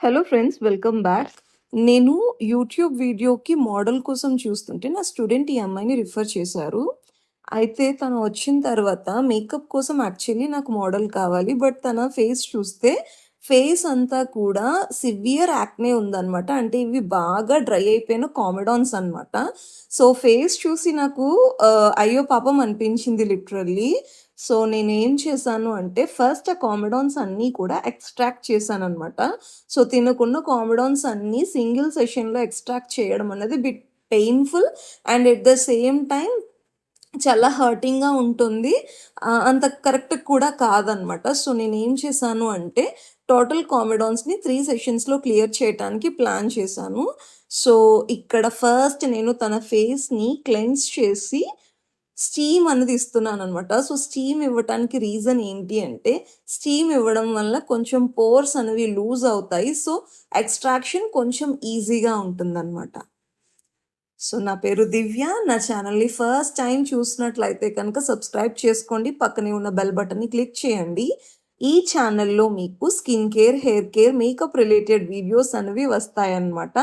Hello friends welcome back. నేను YouTube వీడియోకి model కోసం చూస్తుంటే నా స్టూడెంట్ ఈ అమ్మాయిని రిఫర్ చేశారు. అయితే తను వచ్చిన తర్వాత మేకప్ కోసం యాక్చువల్లీ నాకు మోడల్ కావాలి. బట్ తన ఫేస్ చూస్తే ఫేస్ అంతా కూడా సివియర్ యాక్నే ఉందనమాట. అంటే ఇవి బాగా డ్రై అయిపోయిన కామెడాన్స్ అనమాట. సో ఫేస్ చూసి నాకు అయ్యో పాపం అనిపించింది లిటరల్లీ. సో నేనేం చేశాను అంటే ఫస్ట్ ఆ కామెడాన్స్ అన్నీ కూడా ఎక్స్ట్రాక్ట్ చేశాను అనమాట సో తినకున్న కామెడాన్స్ అన్నీ సింగిల్ సెషన్‌లో ఎక్స్ట్రాక్ట్ చేయడం అనేది bit painful and at the same time చాలా హర్టింగ్‌గా ఉంటుంది. అంత కరెక్ట్ కూడా కాదనమాట. సో నేనేం చేశాను అంటే టోటల్ కామెడాన్స్‌ని త్రీ సెషన్స్‌లో క్లియర్ చేయటానికి ప్లాన్ చేశాను. సో ఇక్కడ ఫస్ట్ నేను తన ఫేస్‌ని క్లెన్స్ చేసి స్టీమ్ అనేది ఇస్తున్నాననమాట. సో స్టీమ్ ఇవ్వటానికి రీజన్ ఏంటి అంటే స్టీమ్ ఇవ్వడం వల్ల కొంచెం పోర్స్ అనేవి లూజ్ అవుతాయి. సో ఎక్స్ట్రాక్షన్ కొంచెం ఈజీగా ఉంటుందన్నమాట సో నా పేరు దివ్య. నా ఛానల్‌ని ఫస్ట్ టైం చూసినట్లయితే కనుక సబ్స్క్రైబ్ చేసుకోండి. పక్కనే ఉన్న బెల్ బటన్‌ని క్లిక్ చేయండి. ఈ ఛానల్‌లో మీకు skin care, hair care, makeup related videos అనేవి వస్తాయన్నమాట.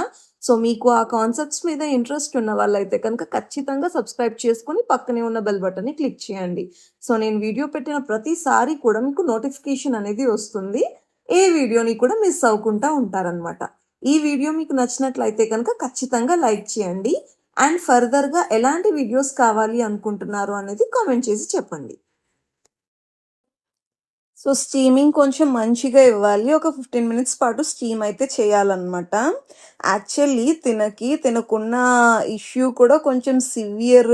సో మీకు ఆ కాన్సెప్ట్స్ మీద ఇంట్రెస్ట్ ఉన్న వాళ్ళైతే కనుక ఖచ్చితంగా సబ్స్క్రైబ్ చేసుకుని పక్కనే ఉన్న బెల్ బటన్‌ని క్లిక్ చేయండి. సో నేను వీడియో పెట్టిన ప్రతిసారి కూడా మీకు నోటిఫికేషన్ అనేది వస్తుంది. ఏ వీడియోని కూడా మిస్ అవ్వకుండా ఉంటారనమాట. ఈ వీడియో మీకు నచ్చినట్లయితే కనుక ఖచ్చితంగా లైక్ చేయండి. అండ్ ఫర్దర్‌గా ఎలాంటి వీడియోస్ కావాలి అనుకుంటున్నారు అనేది కామెంట్ చేసి చెప్పండి. సో స్టీమింగ్ కొంచెం మంచిగా ఇవ్వాలి. ఒక 15 మినిట్స్ పాటు స్టీమ్ అయితే చేయాలన్నమాట యాక్చువల్లీ తినకి తినకున్న ఇష్యూ కూడా కొంచెం సివియర్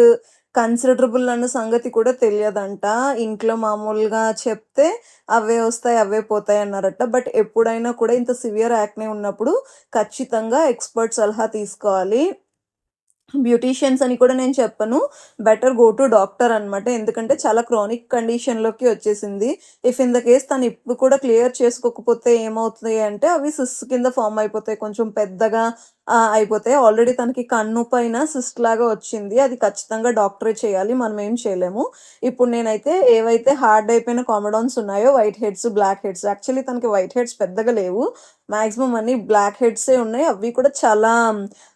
కన్సిడరబుల్ అన్న సంగతి కూడా తెలియదంట. ఇంట్లో మామూలుగా చెప్తే అవే వస్తాయి, అవే పోతాయి అన్నారట. బట్ ఎప్పుడైనా కూడా ఇంత సివియర్ యాక్నే ఉన్నప్పుడు ఖచ్చితంగా ఎక్స్‌పర్ట్ సలహా తీసుకోవాలి. బ్యూటీషియన్స్ అని కూడా నేను చెప్పను. బెటర్ గో టు డాక్టర్ అనమాట. ఎందుకంటే చాలా క్రానిక్ కండిషన్‌లోకి వచ్చేసింది. ఇఫ్ ఇన్ ద కేస్ తను ఇప్పుడు కూడా క్లియర్ చేసుకోకపోతే ఏమవుతుంది అంటే అవి సిస్ కింద ఫార్మ్ అయిపోతాయి. కొంచెం పెద్దగా అయిపోతాయి. ఆల్రెడీ తనకి కన్ను పైన సిస్ట్ లాగా వచ్చింది. అది ఖచ్చితంగా డాక్టరే చేయాలి. మనం ఏం చేయలేము. ఇప్పుడు నేనైతే ఏవైతే హార్డ్ అయిపోయిన కామెడాన్స్ ఉన్నాయో white heads, black heads actually తనకి వైట్ హెడ్స్ పెద్దగా లేవు. మ్యాక్సిమం అన్నీ బ్లాక్ హెడ్సే ఉన్నాయి. అవి కూడా చాలా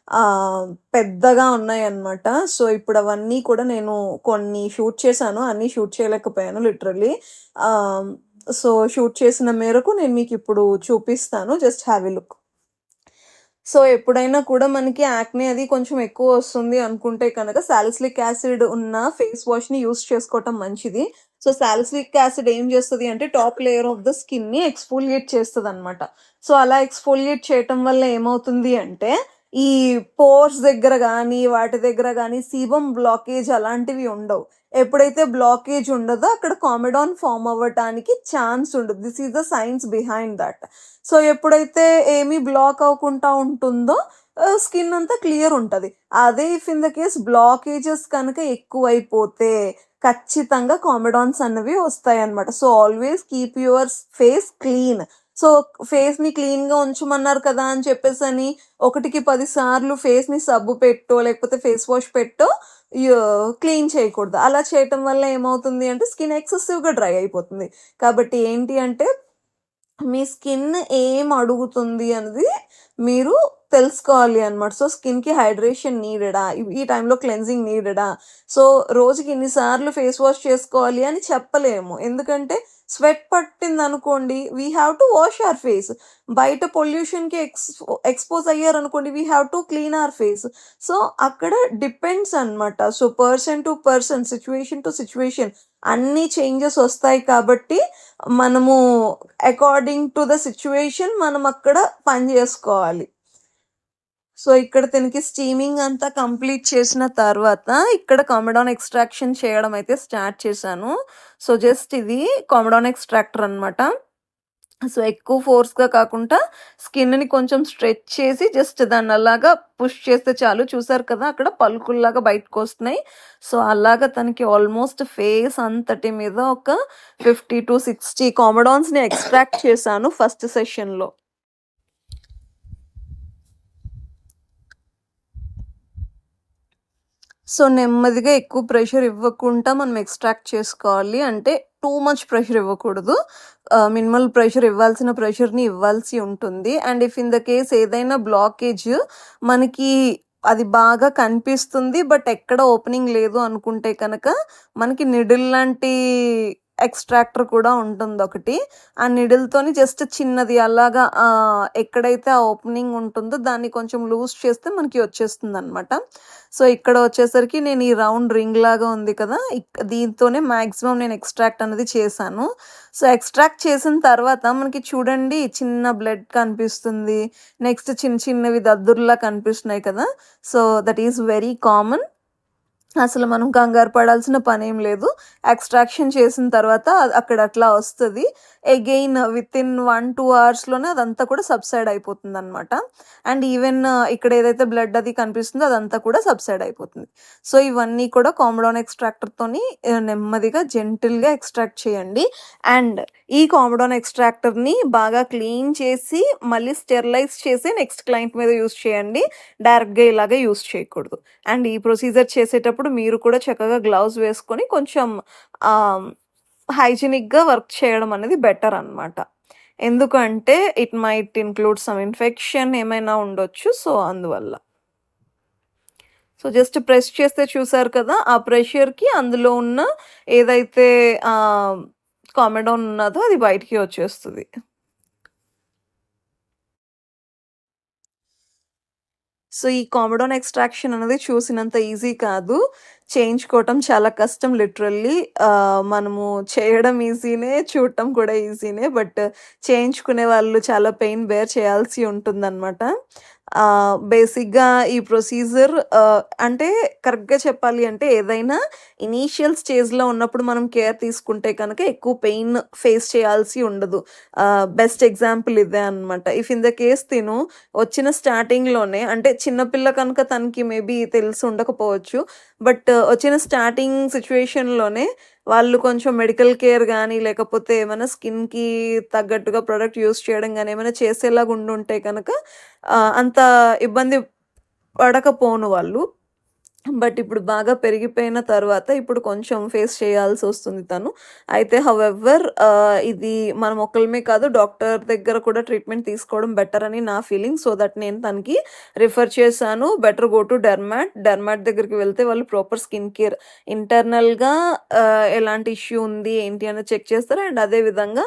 పెద్దగా పెద్దగా ఉన్నాయన్నమాట. సో ఇప్పుడు అవన్నీ కూడా నేను కొన్ని షూట్ చేశాను. అన్నీ షూట్ చేయలేకపోయాను లిటరల్లీ. సో షూట్ చేసిన మేరకు నేను మీకు ఇప్పుడు చూపిస్తాను. Just have a look. So ఎప్పుడైనా కూడా మనకి యాక్నే అది కొంచెం ఎక్కువ వస్తుంది అనుకుంటే కనుక సాలిసిలిక్ యాసిడ్ ఉన్న ఫేస్ వాష్‌ని యూజ్ చేసుకోవటం మంచిది. సో సాలిసిలిక్ యాసిడ్ ఏం చేస్తుంది అంటే టాప్ లేయర్ ఆఫ్ ద స్కిన్‌ని ఎక్స్‌ఫోలియేట్ చేస్తుంది అనమాట సో అలా ఎక్స్‌ఫోలియేట్ చేయటం వల్ల ఏమవుతుంది అంటే ఈ పోర్స్ దగ్గర కానీ వాటి దగ్గర కానీ సీబమ్ బ్లాకేజ్ అలాంటివి ఉండవు. ఎప్పుడైతే బ్లాకేజ్ ఉండదో అక్కడ కామెడాన్ ఫామ్ అవ్వటానికి ఛాన్స్ ఉండదు. This is the science behind that so ఎప్పుడైతే ఏమి బ్లాక్ అవ్వకుండా ఉంటుందో స్కిన్ అంతా క్లియర్ ఉంటుంది అదే if in the case blockages కనుక ఎక్కువైపోతే ఖచ్చితంగా కామెడాన్స్ అన్నవి వస్తాయన్నమాట. So always keep your face clean. So ఫేస్‌ని క్లీన్‌గా ఉంచమన్నారు కదా అని చెప్పేసి అని ఒకటికి పది సార్లు ఫేస్‌ని సబ్బు పెట్టో లేకపోతే ఫేస్ వాష్ పెట్టో క్లీన్ చేయకూడదు. అలా చేయటం వల్ల ఏమవుతుంది అంటే స్కిన్ ఎక్సెసివ్‌గా డ్రై అయిపోతుంది. కాబట్టి ఏంటి అంటే మీ స్కిన్ ఏం అడుగుతుంది అనేది మీరు తెలుసుకోవాలి అన్నమాట. సో స్కిన్‌కి హైడ్రేషన్ నీడెడా? ఈ టైంలో క్లెన్జింగ్ నీడెడా? సో రోజుకి ఇన్నిసార్లు ఫేస్ వాష్ చేసుకోవాలి అని చెప్పలేము. ఎందుకంటే స్వెట్ పట్టింది అనుకోండి we have to wash our face. బయట పొల్యూషన్‌కి ex expose అయ్యారనుకోండి we have to clean our face. So అక్కడ డిపెండ్స్ అన్నమాట. So person to person, situation to situation అన్ని చేంజెస్ వస్తాయి కాబట్టి మనము అకార్డింగ్ టు ద సిచ్యువేషన్ మనం అక్కడ పని చేసుకోవాలి సో ఇక్కడ తనకి స్టీమింగ్ అంతా కంప్లీట్ చేసిన తర్వాత ఇక్కడ కామెడాన్ ఎక్స్ట్రాక్షన్ చేయడం అయితే స్టార్ట్ చేశాను. సో జస్ట్ ఇది కామెడాన్ ఎక్స్ట్రాక్టర్ అనమాట. సో ఎక్కువ ఫోర్స్‌గా కాకుండా స్కిన్‌ని కొంచెం స్ట్రెచ్ చేసి జస్ట్ దాన్ని అలాగా పుష్ చేస్తే చాలు. చూసారు కదా అక్కడ పలుకుల్లాగా బయటకు వస్తున్నాయి సో అలాగా తనకి ఆల్మోస్ట్ ఫేస్ అంతటి మీద ఒక 50-60 కామెడాన్స్‌ని ఎక్స్ట్రాక్ట్ చేశాను ఫస్ట్ సెషన్‌లో. సో, నెమ్మదిగా ఎక్కువ ప్రెషర్ ఇవ్వకుండా మనం ఎక్స్ట్రాక్ట్ చేసుకోవాలి. అంటే టూ మచ్ ప్రెషర్ ఇవ్వకూడదు. మినిమల్ ప్రెషర్ ఇవ్వాల్సిన ప్రెషర్‌ని ఇవ్వాల్సి ఉంటుంది. And if in the case ఏదైనా బ్లాకేజ్ మనకి అది బాగా కనిపిస్తుంది. బట్ ఎక్కడ ఓపెనింగ్ లేదు అనుకుంటే కనుక మనకి నిడిల్ లాంటి ఎక్స్ట్రాక్టర్ కూడా ఉంటుంది ఒకటి ఆ నిడిల్‌తోని జస్ట్ చిన్నది అలాగా ఎక్కడైతే ఆ ఓపెనింగ్ ఉంటుందో దాన్ని కొంచెం లూజ్ చేస్తే మనకి వచ్చేస్తుంది అనమాట సో, ఇక్కడ వచ్చేసరికి నేను ఈ రౌండ్ రింగ్ లాగా ఉంది కదా! దీంతోనే మాక్సిమం నేను ఎక్స్ట్రాక్ట్ అనేది చేశాను. సో, ఎక్స్ట్రాక్ట్ చేసిన తర్వాత మనకి చూడండి చిన్న బ్లడ్ కనిపిస్తుంది. నెక్స్ట్ చిన్న చిన్నవి దద్దుర్లా కనిపిస్తున్నాయి కదా! So, that is very common. అసలు మనం కంగారు పడాల్సిన పనేం లేదు. ఎక్స్ట్రాక్షన్ చేసిన తర్వాత అక్కడ అట్లా వస్తుంది అగైన్ వితిన్ 1, 2 అవర్స్‌లోనే అదంతా కూడా సబ్సైడ్ అయిపోతుందనమాట. అండ్ ఈవెన్ ఇక్కడ ఏదైతే బ్లడ్ అది కనిపిస్తుందో అదంతా కూడా సబ్సైడ్ అయిపోతుంది. సో, ఇవన్నీ కూడా కామడాన్ ఎక్స్ట్రాక్టర్‌తోని నెమ్మదిగా జెంటిల్‌గా ఎక్స్ట్రాక్ట్ చేయండి. అండ్ ఈ కామడాన్ ఎక్స్ట్రాక్టర్‌ని బాగా క్లీన్ చేసి మళ్ళీ స్టెరిలైజ్ చేసి నెక్స్ట్ క్లయింట్ మీద యూస్ చేయండి. డైరెక్ట్‌గా ఇలాగే యూజ్ చేయకూడదు. అండ్ ఈ ప్రొసీజర్ చేసేటప్పుడు మీరు కూడా చక్కగా గ్లౌజ్ వేసుకొని కొంచెం హైజీనిక్‌గా వర్క్ చేయడం అనేది బెటర్ అనమాట. ఎందుకంటే it might include some infection ఏమైనా ఉండొచ్చు. సో, అందువల్ల. సో, జస్ట్ ప్రెస్ చేస్తే చూసారు కదా! ఆ ప్రెషర్‌కి అందులో ఉన్న ఏదైతే కామెడోన్ ఉన్నదో అది బయటికి వచ్చేస్తుంది సో, ఈ కామెడోన్ ఎక్స్ట్రాక్షన్ అనేది చూసినంత ఈజీ కాదు. చేయించుకోవటం చాలా కష్టం లిటరల్లీ. మనము చేయడం ఈజీనే, చూడటం కూడా ఈజీనే. బట్ చేయించుకునే వాళ్ళు చాలా పెయిన్ బేర్ చేయాల్సి ఉంటుందన్నమాట బేసిక్‌గా ఈ ప్రొసీజర్ అంటే కరెక్ట్‌గా చెప్పాలి అంటే ఏదైనా ఇనీషియల్ స్టేజ్‌లో ఉన్నప్పుడు మనం కేర్ తీసుకుంటే కనుక ఎక్కువ పెయిన్ ఫేస్ చేయాల్సి ఉండదు. బెస్ట్ ఎగ్జాంపుల్ ఇదే అనమాట. ఇఫ్ ఇన్ ద కేస్ తిను వచ్చిన స్టార్టింగ్‌లోనే అంటే చిన్నపిల్ల కనుక తనకి మేబీ తెలిసి ఉండకపోవచ్చు. బట్ uh, వచ్చిన స్టార్టింగ్ సిచ్యువేషన్లోనే వాళ్ళు కొంచెం మెడికల్ కేర్ కానీ లేకపోతే ఏమైనా స్కిన్‌కి తగ్గట్టుగా ప్రొడక్ట్ యూజ్ చేయడం కానీ ఏమైనా చేసేలాగా ఉండుంటే కనుక uh, అంత ఇబ్బంది పడకపోను వాళ్ళు. బట్ ఇప్పుడు బాగా పెరిగిపోయిన తర్వాత ఇప్పుడు కొంచెం ఫేస్ చేయాల్సి వస్తుంది తను. అయితే హవెవర్ ఇది మనం ఒక్కళ్ళమే కాదు డాక్టర్ దగ్గర కూడా ట్రీట్మెంట్ తీసుకోవడం బెటర్ అని నా ఫీలింగ్. సో, దట్ నేను తనకి రిఫర్ చేశాను. Better go to dermat. Dermat దగ్గరికి వెళ్తే వాళ్ళు ప్రాపర్ స్కిన్ కేర్ ఇంటర్నల్‌గా ఎలాంటి ఇష్యూ ఉంది, ఏంటి అనేది చెక్ చేస్తారు. అండ్ అదే విధంగా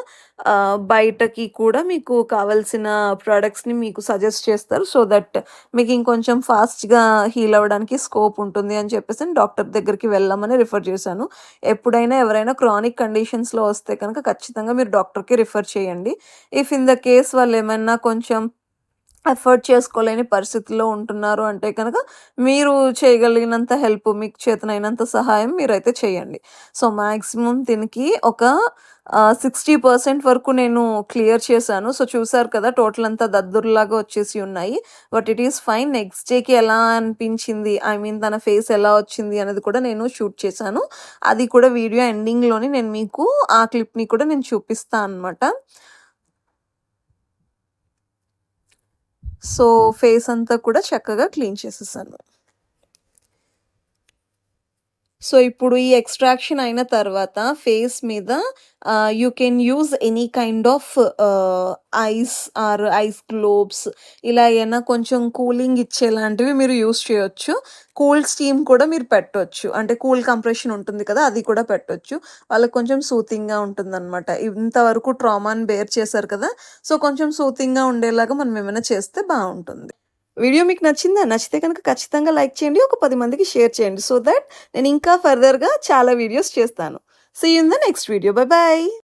బయటకి కూడా మీకు కావాల్సిన ప్రొడక్ట్స్‌ని మీకు సజెస్ట్ చేస్తారు. సో, దట్ మీకు ఇంకొంచెం ఫాస్ట్‌గా హీల్ అవ్వడానికి స్కోప్ ఉంటుంది ఉంటుంది అని చెప్పేసి డాక్టర్ దగ్గరికి వెళ్ళమని రిఫర్ చేశాను. ఎప్పుడైనా ఎవరైనా క్రానిక్ కండిషన్స్‌లో వస్తే కనుక ఖచ్చితంగా మీరు డాక్టర్‌కి రిఫర్ చేయండి. ఇఫ్ ఇన్ ద కేస్ వాళ్ళు ఏమైనా కొంచెం ఎఫర్ట్ చేసుకోలేని పరిస్థితిలో ఉంటున్నారు అంటే కనుక మీరు చేయగలిగినంత హెల్ప్ మీకు చేతనైనంత సహాయం మీరైతే చేయండి. సో, మాక్సిమం దీనికి ఒక సిక్స్టీ పర్సెంట్ వరకు నేను క్లియర్ చేశాను. సో, చూసారు కదా! టోటల్ అంతా దద్దుర్లాగా వచ్చేసి ఉన్నాయి. But it is fine. Next డేకి ఎలా అనిపించింది, ఐ మీన్ తన ఫేస్ ఎలా వచ్చింది అనేది కూడా నేను షూట్ చేశాను. అది కూడా వీడియో ఎండింగ్‌లోని నేను మీకు ఆ క్లిప్‌ని కూడా నేను చూపిస్తాను అనమాట. సో, ఫేస్ అంతా కూడా చక్కగా క్లీన్ చేసేసాను. సో, ఇప్పుడు ఈ ఎక్స్ట్రాక్షన్ అయిన తర్వాత ఫేస్ మీద you can use any kind of ice or ice globes ఇలా ఏమైనా కొంచెం కూలింగ్ ఇచ్చేలాంటివి మీరు యూజ్ చేయొచ్చు. కూల్ స్టీమ్ కూడా మీరు పెట్టొచ్చు. అంటే కూల్ కంప్రెషన్ ఉంటుంది కదా! అది కూడా పెట్టొచ్చు. వాళ్ళకి కొంచెం సూతింగ్‌గా ఉంటుందన్నమాట ఇంతవరకు ట్రామాని బేర్ చేశారు కదా! సో, కొంచెం సూతింగ్‌గా ఉండేలాగా మనం ఏమైనా చేస్తే బాగుంటుంది వీడియో మీకు నచ్చిందా? నచ్చితే కనుక ఖచ్చితంగా లైక్ చేయండి. ఒక పది మందికి షేర్ చేయండి. సో దట్ నేను ఇంకా ఫర్దర్‌గా చాలా వీడియోస్ చేస్తాను. See in the next video. Bye bye